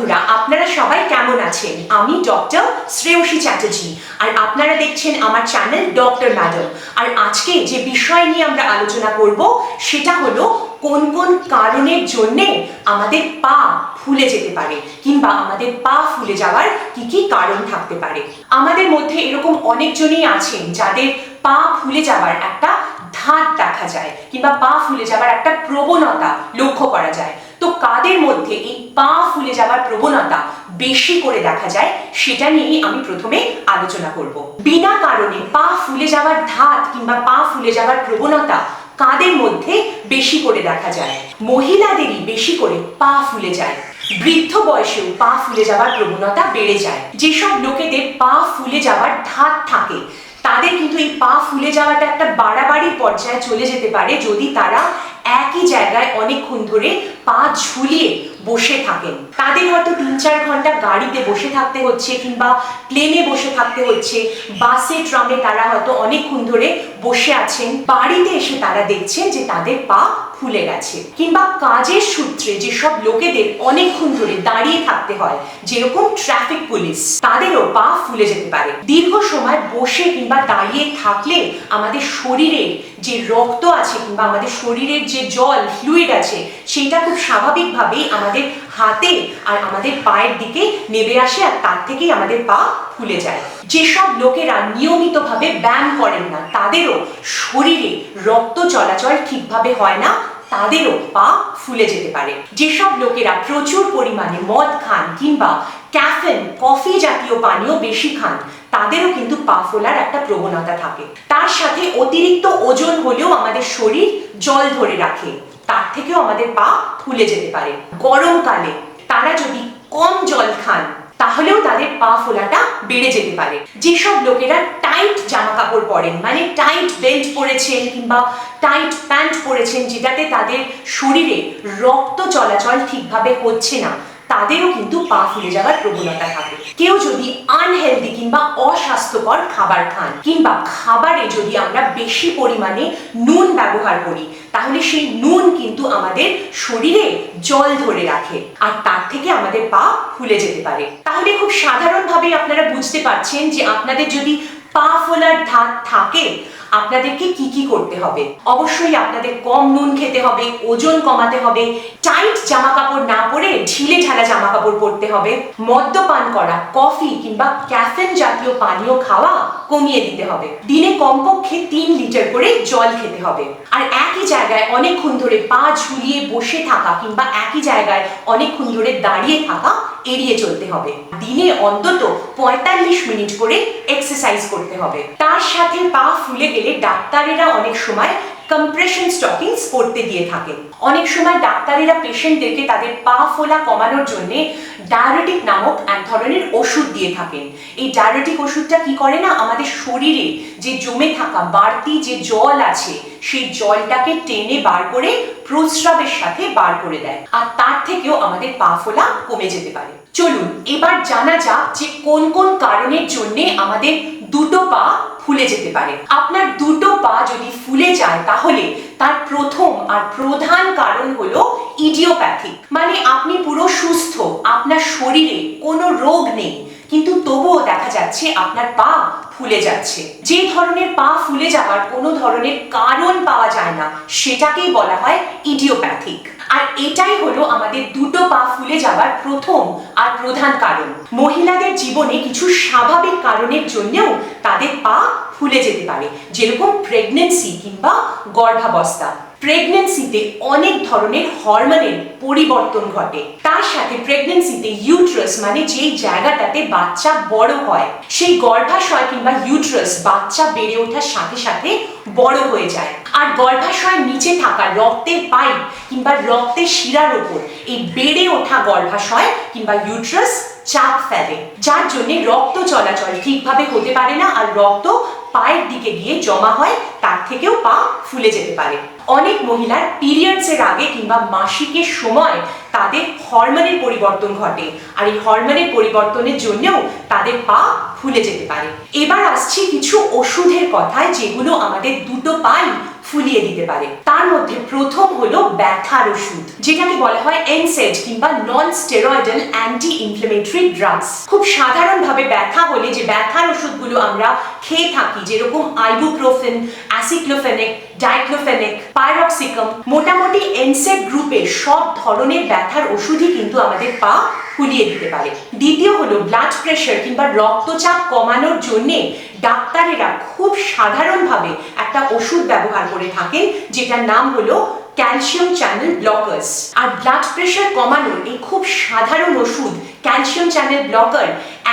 বন্ধুরা, আপনারা সবাই কেমন আছেন? আমি ডক্টর শ্রেয়সী চ্যাটার্জি, আর আপনারা দেখছেন আমার চ্যানেল ডক্টর ম্যাডাম আর আজকে যে বিষয় নিয়ে আমরা আলোচনা করব, সেটা হলো কোন কোন কারণের জন্যে আমাদের পা ফুলে যেতে পারে, কিংবা আমাদের পা ফুলে যাওয়ার কি কি কারণ থাকতে পারে। আমাদের মধ্যে এরকম অনেকজনই আছেন যাদের পা ফুলে যাওয়ার একটা ধাত দেখা যায়, কিংবা পা ফুলে যাওয়ার একটা প্রবণতা লক্ষ্য করা যায়। তো কাদের মধ্যে এই পা ফুলে যাওয়ার প্রবণতা বেশি করে দেখা যায়, সেটা নিয়েই আমি প্রথমে আলোচনা করব। বিনা কারণে পা ফুলে যাওয়ার ধাত কিংবা পা ফুলে যাওয়ার প্রবণতা কাদের মধ্যে বেশি করে দেখা যায়? মহিলাদেরই বেশি করে পা ফুলে যায়। বৃদ্ধ বয়সেও পা ফুলে যাওয়ার প্রবণতা বেড়ে যায়। যেসব লোকেদের পা ফুলে যাওয়ার ধাত থাকে, তাদের কিন্তু এই পা ফুলে যাওয়াটা একটা বাড়াবাড়ির পর্যায়ে চলে যেতে পারে যদি তারা একই জায়গায় অনেকক্ষণ ধরে পা ঝুলিয়ে বসে থাকেন। তাদের হয়তো তিন চার ঘণ্টা গাড়িতে বসে থাকতে হচ্ছে কিংবা প্লেনে বসে থাকতে হচ্ছে বাসে ট্রামে তারা হয়তো অনেকক্ষণ ধরে বসে আছেন। বাড়িতে এসে তারা দেখছেন যে তাদের পা ফুলে গেছে। কিংবা কাজের সূত্রে যেসব লোকেদের অনেকক্ষণ ধরে দাঁড়িয়ে থাকতে হয়, যেরকম ট্রাফিক পুলিশ তাদেরও পা ফুলে যেতে পারে। দীর্ঘ সময় বসে কিংবা দাঁড়িয়ে থাকলে আমাদের শরীরের যে রক্ত আছে কিংবা আমাদের শরীরের যে জল ফ্লুইড আছে সেটা খুব স্বাভাবিকভাবেই আমাদের হাতে আর আমাদের পায়ের দিকে নেমে আসে আর তার থেকেই আমাদের পা ফুলে যায়। যেসব লোকেরা নিয়মিতভাবে ব্যায়াম করেন না, তাদেরও শরীরে রক্ত চলাচল ঠিকভাবে হয় না, তাদেরও পা ফুলে যেতে পারে। যেসব লোকেরা প্রচুর পরিমাণে মদ খান কিংবা ক্যাফেন, কফি জাতীয় পানীয় বেশি খান, তাদেরও কিন্তু পা ফোলার একটা প্রবণতা থাকে। তার সাথে অতিরিক্ত ওজন হলেও আমাদের শরীর জল ধরে রাখে। তার থেকেও আমাদের পা ফুলে যেতে পারে। গরমকালে তারা যদি কম জল খান, তাহলেও তাদের পা ফোলাটা বেড়ে যেতে পারে। যেসব লোকেরা টাইট জামা কাপড় পরেন মানে টাইট বেল্ট পরেছেন কিংবা টাইট প্যান্ট পরেছেন, যেটাতে তাদের শরীরে রক্ত চলাচল ঠিকভাবে হচ্ছে না তাদেরও কিন্তু পা ফুলে যাওয়ার প্রবণতা থাকে। কেউ যদি আনহেলদি কিংবা অস্বাস্থ্যকর খাবার খান, কিংবা খাবারে যদি আমরা বেশি পরিমাণে নুন ব্যবহার করি, তাহলে সেই নুন কিন্তু আমাদের শরীরে জল ধরে রাখে আর তার থেকে আমাদের পা ফুলে যেতে পারে। তাহলে খুব সাধারণভাবে আপনারা বুঝতে পারছেন যে আপনাদের যদি পা ফোলার ধাত থাকে, আপনাদেরকে কি কি করতে হবে? অবশ্যই আপনাদের কম নুন খেতে হবে, ওজন কমাতে হবে, টাইট জামা কাপড় না পরে ঢিলে ঢালা জামা কাপড় পরতে হবে, মদ্যপান করা, কফি কিংবা ক্যাফেন জাতীয় পানীয় খাওয়া কমিয়ে দিতে হবে। দিনে কমপক্ষে তিন লিটার করে জল খেতে হবে। আর একই জায়গায় অনেকক্ষণ ধরে পা ঝুলিয়ে বসে থাকা কিংবা একই জায়গায় অনেকক্ষণ ধরে দাঁড়িয়ে থাকা এড়িয়ে চলতে হবে। দিনে অন্তত পঁয়তাল্লিশ মিনিট করে এক্সারসাইজ করতে হবে। তার সাথে পা ফুলে গেলে ডাক্তারেরা অনেক সময় কম্প্রেশন স্টকিংস পরতে দিয়ে থাকেন অনেক সময় ডাক্তারেরা পেশেন্টদেরকে তাদের পা ফোলা কমানোর জন্য ডায়াবেটিক নামক এক ধরনের ওষুধ দিয়ে থাকেন। এই ডায়াবেটিক ওষুধটা কি করে না? আমাদের শরীরে যে জমে থাকা, বাড়তি যে জল আছে, সেই জলটাকে টেনে বার করে প্রস্রাবের সাথে বার করে দেয়। আর তার থেকেও আমাদের পা ফোলা কমে যেতে পারে। চলুন, এবার জানা যাক যে কোন কোন কারণের জন্যে আমাদের দুটো পা ফুলে যেতে পারে। আপনার দুটো পা যদি ফুলে যায়, তাহলে তার প্রথম আর প্রধান কারণ হলো ইডিওপ্যাথিক মানে আপনি পুরো সুস্থ, আপনার শরীরে কোনো রোগ নেই। কিন্তু তবুও দেখা যাচ্ছে আপনার পা ফুলে যাচ্ছে। যে ধরনের পা ফুলে যাওয়ার কোনো ধরনের কারণ পাওয়া যায় না, সেটাকেই বলা হয় ইডিওপ্যাথিক। আর এটাই হলো আমাদের দুটো পা ফুলে যাওয়ার প্রথম আর প্রধান কারণ। মহিলাদের জীবনে কিছু স্বাভাবিক কারণের জন্যেও তাদের পা ফুলে যেতে পারে, যেরকম প্রেগনেন্সি কিংবা গর্ভাবস্থা। প্রেগনেন্সিতে অনেক ধরনের হরমোনের পরিবর্তন ঘটে। তার সাথে প্রেগনেন্সিতে ইউট্রাস মানে যেই জায়গাটাতে বাচ্চা বড় হয়, সেই গর্ভাশয় কিংবা ইউট্রাস বাচ্চা বেড়ে ওঠার সাথে সাথে বড় হয়ে যায়। আর গর্ভাশয়ের নিচে থাকা রক্তের পাইপ কিংবা রক্তের শিরার ওপর এই বেড়ে ওঠা গর্ভাশয় কিংবা ইউট্রাস চাপ ফেলে। যার জন্য রক্ত চলাচল ঠিকভাবে হতে পারে না আর রক্ত পায়ের দিকে গিয়ে জমা হয়, তার থেকেও পা ফুলে যেতে পারে। অনেক মহিলার পিরিয়ডস এর আগে কিংবা মাসিকের সময় তাদের হরমোনের পরিবর্তন ঘটে আর এই হরমোনের পরিবর্তনের জন্যও তাদের পা ফুলে যেতে পারে। এবার আসছি কিছু ওষুধের কথায় যেগুলো আমাদের দুটো পাই ফুলিয়ে দিতে পারে। তার মধ্যে প্রথম হলো ব্যথার ওষুধ, যেটাকে বলা হয় এনসেড কিংবা non steroidal anti inflammatory drugs খুব সাধারণভাবে ব্যথা হলে যে ব্যথার ওষুধগুলো আমরা খেয়ে থাকি, যেরকম আইবুপ্রোফেন অ্যাসিক্লোফেনিক ডাইক্লোফেনিক পাইরক্সিকাম মোটামুটি এনসেড গ্রুপে সব ধরনের ব্যথার ওষুধই কিন্তু আমাদের পা ফুলিয়ে দিতে পারে। দ্বিতীয় হলো ব্লাড প্রেশার কিংবা রক্তচাপ কমানোর জন্যে ডাক্তারেরা খুব সাধারণভাবে একটা ওষুধ ব্যবহার করে থাকেন, যেটার নাম হলো ক্যালসিয়াম চ্যানেল ব্লকার্স আর ব্লাড প্রেশার কমানোর এই খুব সাধারণ ওষুধ ক্যালসিয়াম চ্যানেল ব্লকার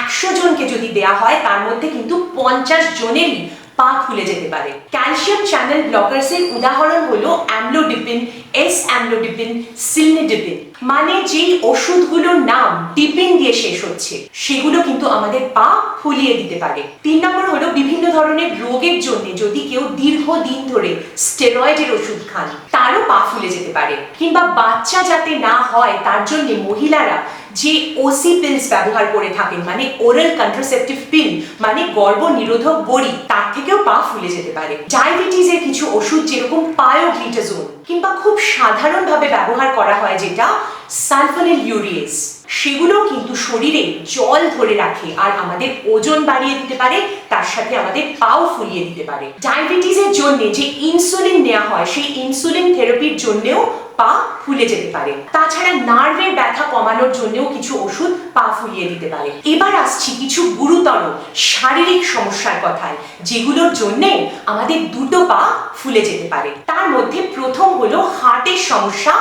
একশো জনকে যদি দেয়া হয়, তার মধ্যে কিন্তু পঞ্চাশ জনেরই পা ফুলে যেতে পারে। ক্যালসিয়াম চ্যানেল ব্লকার্সের উদাহরণ হলো অ্যামলোডিপিন এস অ্যামলোডিপিন, সিলনিডিপিন। মানে যেই ওষুধগুলোর নাম ডিপিন দিয়ে শেষ হচ্ছে, সেগুলো কিন্তু আমাদের পা ফুলিয়ে দিতে পারে। তিন নম্বর হলো বিভিন্ন ধরনের রোগের জন্য যদি কেউ দীর্ঘদিন ধরে স্টেরয়েডের ওষুধ খান, তারও পা ফুলে যেতে পারে। কিংবা বাচ্চা যাতে না হয়, তার জন্য মহিলারা যে ওসি পিলস ব্যবহার করে থাকেন মানে ওরাল কন্ট্রাসেপটিভ পিল মানে গর্ভ নিরোধক বড়ি, তার থেকেও পা ফুলে যেতে পারে। ডায়াবেটিসের কিছু ওষুধ যেরকম পায়োগ্লিটাজোন কিংবা খুব সাধারণভাবে ব্যবহার করা হয় যেটা সালফানিল ইউরিয়েস সেগুলো কিন্তু শরীরে জল ধরে রাখে আর আমাদের ওজন বাড়িয়ে দিতে পারে, তার সাথে আমাদের পাও ফুলিয়ে দিতে পারে। ডায়াবেটিসের জন্য যে ইনসুলিন নেওয়া হয়, সেই ইনসুলিন থেরাপির জন্যেও পা ফুলে যেতে পারে। তাছাড়া নার্ভের ব্যথা কমানোর জন্যও কিছু ওষুধ পা ফুলিয়ে দিতে পারে। এবার আসছি কিছু গুরুতর শারীরিক সমস্যার কথায়, যেগুলোর জন্যে আমাদের দুটো পা ফুলে যেতে পারে। তার মধ্যে প্রথম হলো হার্টের সমস্যা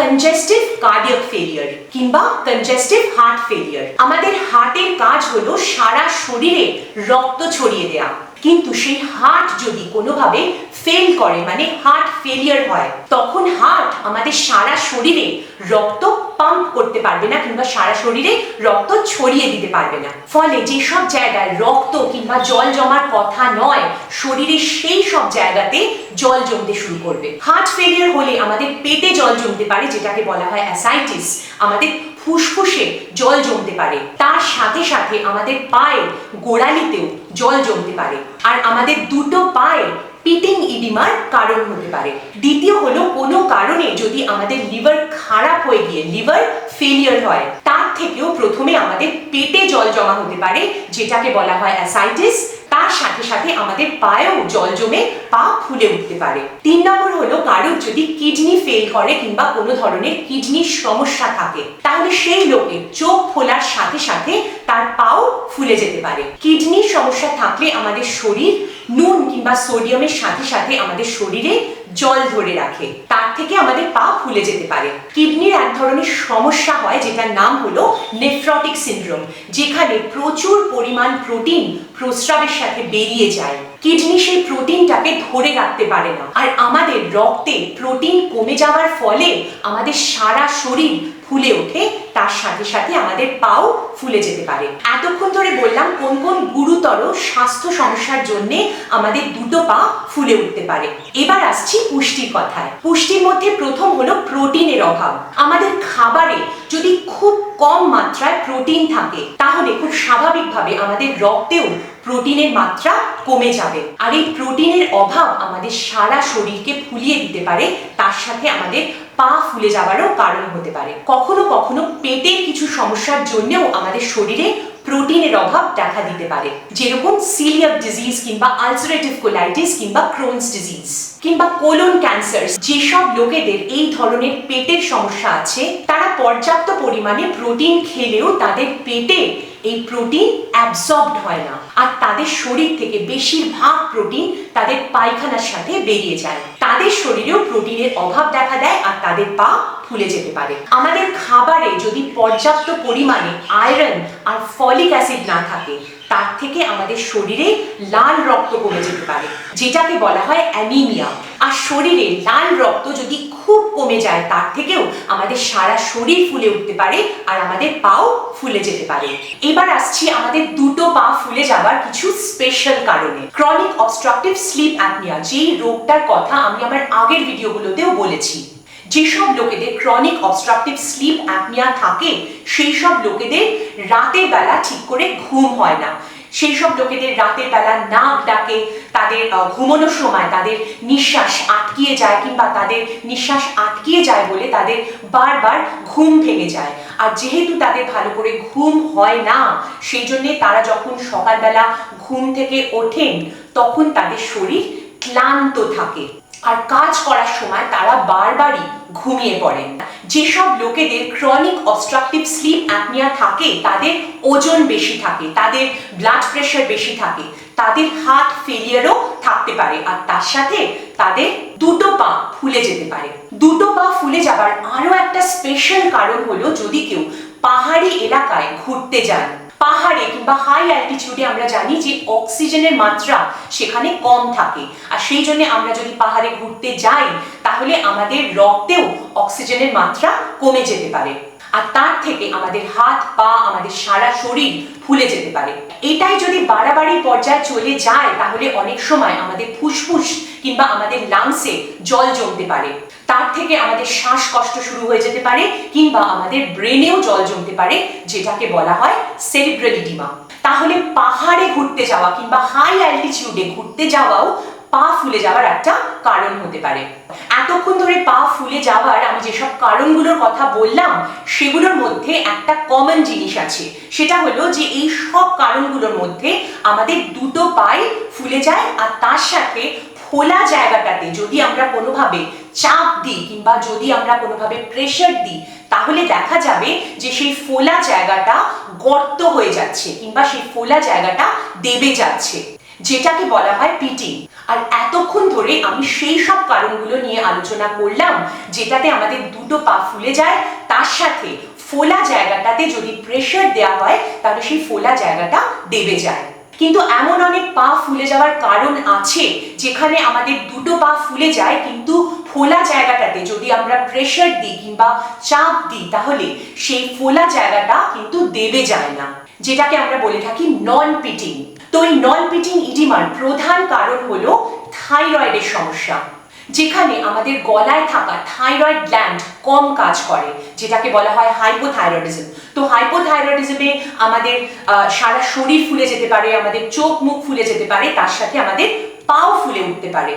কনজেস্টিভ কার্ডিয়াক ফেলিয়ার কিংবা কনজেস্টিভ হার্ট ফেলিয়ার আমাদের হার্টের কাজ হলো সারা শরীরে রক্ত ছড়িয়ে দেয়া। কিন্তু সেই হার্ট যদি কোনোভাবে ফেল করে মানে হার্ট ফেলিয়ার হয়, তখন হার্ট আমাদের সারা শরীরে রক্ত পাম্প করতে পারবে না কিংবা সারা শরীরে রক্ত ছড়িয়ে দিতে পারবে না। ফলে যেসব জায়গায় রক্ত কিংবা জল জমার কথা নয়, শরীরের সেই সব জায়গাতে জল জমতে শুরু করবে। হার্ট ফেলিয়ার হলে আমাদের পেটে জল জমতে পারে, যেটাকে বলা হয় অ্যাসাইটিস আমাদের ফুসফুসে জল জমতে পারে। তার সাথে সাথে আমাদের পায়ে গোড়ালিতেও জল জমতে পারে। আর আমাদের দুটো পায়ে পিটিং ইডিমার কারণ হতে পারে। দ্বিতীয় হলো কোনো কারণে যদি আমাদের লিভার খারাপ হয়ে গিয়ে লিভার ফেলিয়ার হয়, তার থেকেও প্রথমে আমাদের পেটে জল জমা হতে পারে, যেটাকে বলা হয় অ্যাসাইটিস তার সাথে সাথে আমাদের পায়েও জল জমে পা ফুলে উঠতে পারে। তিন নম্বর হলো কারোর যদি কিডনি ফেল করে কিংবা কোনো ধরনের কিডনির সমস্যা থাকে, তাহলে সেই লোকের চোখ খোলার সাথে সাথে তার পাও ফুলে যেতে পারে। কিডনির সমস্যা থাকলে আমাদের শরীর, নুন কিংবা সোডিয়ামের সাথে সাথে আমাদের শরীরে জল ধরে রাখে। তার থেকে আমাদের পা ফুলে যেতে পারে। কিডনির এক ধরনের সমস্যা হয়, যেটার নাম হলো নেফ্রটিক সিন্ড্রোম, যেখানে প্রচুর পরিমাণ প্রোটিন প্রস্রাবের সাথে বেরিয়ে যায়। কিডনি সেই প্রোটিনটাকে ধরে রাখতে পারে না। আর আমাদের রক্তে প্রোটিন কমে যাওয়ার ফলে আমাদের সারা শরীর ফুলে ওঠে, তার সাথে সাথে আমাদের পাও ফুলে যেতে পারে। এতক্ষণ ধরে বললাম কোন কোন গুরুতর স্বাস্থ্য সমস্যার জন্য আমাদের দুটো পা ফুলে উঠতে পারে। এবার আসছি পুষ্টির কথায়। পুষ্টির মধ্যে প্রথম হলো প্রোটিনের অভাব। আমাদের খাবারে যদি খুব কম মাত্রায় প্রোটিন থাকে, তাহলে খুব স্বাভাবিকভাবে আমাদের রক্তেও প্রোটিনের মাত্রা কমে যাবে। আর এই প্রোটিনের অভাব আমাদের সারা শরীরকে ফুলিয়ে দিতে পারে, তার সাথে আমাদের পা ফুলে যাওয়ারও কারণ হতে পারে। কখনো কখনো পেটের কিছু সমস্যার জন্যও আমাদের শরীরে প্রোটিনের অভাব দেখা দিতে পারে, যেরকম সিলিয়াক ডিজিজ কিংবা আলসারেটিভ কোলাইটিস কিংবা ক্রোনস ডিজিজ কিংবা কোলন ক্যান্সার যেসব লোকেদের এই ধরনের পেটের সমস্যা আছে, তারা পর্যাপ্ত পরিমাণে প্রোটিন খেলেও তাদের পেটে এই প্রোটিন অ্যাবসর্বড হয় না। আর তাদের শরীর থেকে বেশিরভাগ প্রোটিন তাদের পায়খানার সাথে বেরিয়ে যায়। তাদের শরীরেও প্রোটিনের অভাব দেখা দেয় আর তাদের পা ফুলে যেতে পারে। আমাদের খাবারে যদি পর্যাপ্ত পরিমাণে আয়রন আর ফলিক অ্যাসিড না থাকে তার থেকে আমাদের শরীরে লাল রক্ত কমে যেতে পারে, যেটাকে বলা হয় অ্যানিমিয়া। আর শরীরে লাল রক্ত যদি খুব কমে যায়, তার থেকেও আমাদের সারা শরীর ফুলে উঠতে পারে আর আমাদের পাও ফুলে যেতে পারে। এবার আসছি আমাদের দুটো পা ফুলে যাবার কিছু স্পেশাল কারণে। ক্রনিক অবস্ট্রাকটিভ স্লিপ অ্যাপনিয়া যেই রোগটার কথা আমি আমার আগের ভিডিওগুলোতেও বলেছি। যেসব লোকেদের ক্রনিক অবস্ট্রাকটিভ স্লিপ অ্যাপনিয়া থাকে সেই সব লোকেদের রাতের বেলা ঠিক করে ঘুম হয় না। সেই সব লোকেদের রাতের বেলা নাক ডাকে, তাদের ঘুমানোর সময় তাদের নিঃশ্বাস আটকিয়ে যায় কিংবা তাদের নিঃশ্বাস আটকিয়ে যায় বলে তাদের বারবার ঘুম ভেঙে যায়। আর যেহেতু তাদের ভালো করে ঘুম হয় না, সেই জন্যে তারা যখন সকালবেলা ঘুম থেকে ওঠেন, তখন তাদের শরীর ক্লান্ত থাকে। আর কাজ করার সময় তারা বারবারই ঘুমিয়ে পড়েন যেসব লোকেদের ক্রনিক অবস্ট্রাকটিভ স্লিপ অ্যাপনিয়া থাকে, তাদের ওজন বেশি থাকে, তাদের ব্লাড প্রেশার বেশি থাকে, তাদের হার্ট ফেলিয়ারও থাকতে পারে, আর তার সাথে তাদের দুটো পা ফুলে যেতে পারে। দুটো পা ফুলে যাবার আরও একটা স্পেশাল কারণ হলো যদি কেউ পাহাড়ি এলাকায় ঘুরতে যান পাহাড়ে কিংবা হাই অ্যালটিটিউডে আমরা জানি যে অক্সিজেনের মাত্রা সেখানে কম থাকে। আর সেই জন্য আমরা যদি পাহাড়ে ঘুরতে যাই, তাহলে আমাদের রক্তেও অক্সিজেনের মাত্রা কমে যেতে পারে। আর তার থেকে আমাদের হাত, পা, আমাদের সারা শরীর ফুলে যেতে পারে। এটাই যদি বাড়াবাড়ি পর্যায়ে চলে যায়, তাহলে অনেক সময় আমাদের ফুসফুস কিংবা আমাদের লাংসে জল জমতে পারে। তার থেকে আমাদের শ্বাসকষ্ট শুরু হয়ে যেতে পারে, কিংবা আমাদের ব্রেনেও জল জমতে পারে, যেটাকে বলা হয় সেরিব্রালিডিমা তাহলে পাহাড়ে ঘুরতে যাওয়া কিংবা হাই অ্যালটিটিউডে ঘুরতে যাওয়াও পা ফুলে যাওয়ার একটা কারণ হতে পারে। এতক্ষণ ধরে পা ফুলে যাওয়ার আমি যেসব কারণগুলোর কথা বললাম, সেগুলোর মধ্যে একটা কমন জিনিস আছে। সেটা হলো যে এই সব কারণগুলোর মধ্যে আমাদের দুটো পাই ফুলে যায় আর তার সাথে ফোলা জায়গাটাতে যদি আমরা কোনোভাবে চাপ দিই কিংবা যদি আমরা কোনোভাবে প্রেশার দিই, তাহলে দেখা যাবে যে সেই ফোলা জায়গাটা গর্ত হয়ে যাচ্ছে কিংবা সেই ফোলা জায়গাটা দেবে যাচ্ছে, যেটাকে বলা হয় পিটিং আর এতক্ষণ ধরে আমি সেই সব কারণগুলো নিয়ে আলোচনা করলাম, যেটাতে আমাদের দুটো পা ফুলে যায়, তার সাথে ফোলা জায়গাটাতে যদি প্রেশার দেওয়া হয়, তাহলে সেই ফোলা জায়গাটা দেবে যায়। কিন্তু এমন অনেক পা ফুলে যাওয়ার কারণ আছে যেখানে আমাদের দুটো পা ফুলে যায়, কিন্তু ফোলা জায়গাটাতে যদি আমরা প্রেশার দিই কিংবা চাপ দিই, তাহলে সেই ফোলা জায়গাটা কিন্তু দেবে যায় না। যেটাকে আমরা বলে থাকি নন পিটিং তো এই নন পিটিং ইডিমার প্রধান কারণ হলো থাইরয়েডের সমস্যা। যেখানে আমাদের গলায় থাকা থাইরয়েড গ্ল্যান্ড কম কাজ করে, যেটাকে বলা হয় হাইপোথাইরয়েডিজম তো হাইপোথাইরয়েডিজমে আমাদের সারা শরীর ফুলে যেতে পারে, আমাদের চোখ মুখ ফুলে যেতে পারে, তার সাথে আমাদের পাও ফুলে উঠতে পারে।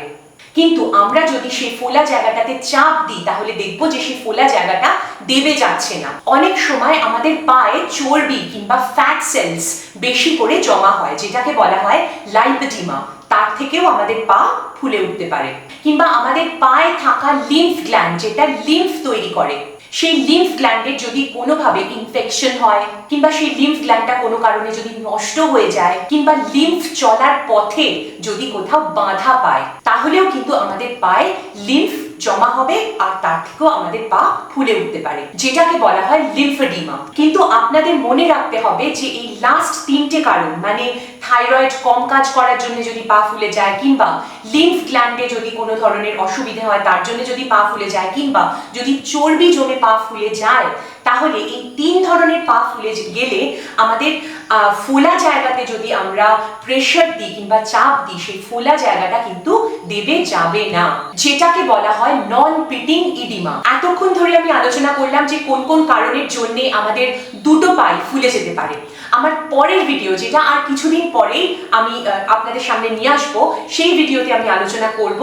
কিন্তু আমরা যদি সেই ফোলা জায়গাটাতে চাপ দিই, তাহলে দেখব যে সেই ফোলা জায়গাটা দেবে যাচ্ছে না। অনেক সময় আমাদের পায়ে চর্বি কিংবা ফ্যাট সেলস বেশি করে জমা হয়, যেটাকে বলা হয় লাইপেডিমা তার থেকেও আমাদের পা ফুলে উঠতে পারে। কিংবা আমাদের পায়ে থাকা লিম্ফ গ্ল্যান্ড যেটা লিম্ফ তৈরি করে, সেই লিম্ফ গ্ল্যান্ডের যদি কোনোভাবে ইনফেকশন হয়, কিংবা সেই লিম্ফ গ্ল্যান্ডটা কোনো কারণে যদি নষ্ট হয়ে যায়, কিংবা লিম্ফ চলার পথে যদি কোথাও বাধা পায়, তাহলেও কিন্তু আমাদের পায়ে লিম্ফ জমা হবে আর তার থেকেও আমাদের পা ফুলে উঠতে পারে, যেটাকে বলা হয় লিম্ফেডিমা কিন্তু আপনাদের মনে রাখতে হবে যে এই লাস্ট তিনটে কারণ মানে থাইরয়েড কম কাজ করার জন্য যদি পা ফুলে যায় কিংবা লিম্ফ গ্ল্যান্ডে যদি কোনো ধরনের অসুবিধে হয়, তার জন্য যদি পা ফুলে যায় কিংবা যদি চর্বি জমে পা ফুলে যায়, তাহলে এই তিন ধরনের পা ফুলে গেলে আমাদের ফোলা জায়গাতে যদি আমরা প্রেশার দিই কিংবা চাপ দিই, সেই ফোলা জায়গাটা কিন্তু দেবে যাবে না। যেটাকে বলা হয় নন পিটিং ইডিমা এতক্ষণ ধরে আমি আলোচনা করলাম যে কোন কোন কারণের জন্যে আমাদের দুটো পাই ফুলে যেতে পারে। আমার পরের ভিডিও যেটা আর কিছুদিন পরেই আমি আপনাদের সামনে নিয়ে আসব, সেই ভিডিওতে আমি আলোচনা করব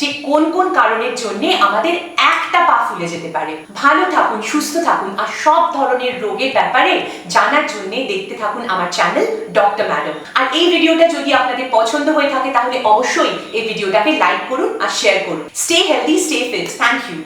যে কোন কোন কারণের জন্য আমাদের একটা পা ফুলে যেতে পারে। ভালো থাকুন, সুস্থ থাকুন, আর সব ধরনের রোগের ব্যাপারে জানার জন্য দেখতে থাকুন আমার চ্যানেল ডক্টর ম্যাডাম আর এই ভিডিওটা যদি আপনাদের পছন্দ হয়ে থাকে, তাহলে অবশ্যই এই ভিডিওটাকে লাইক করুন আর শেয়ার করুন। Stay healthy stay fit thank you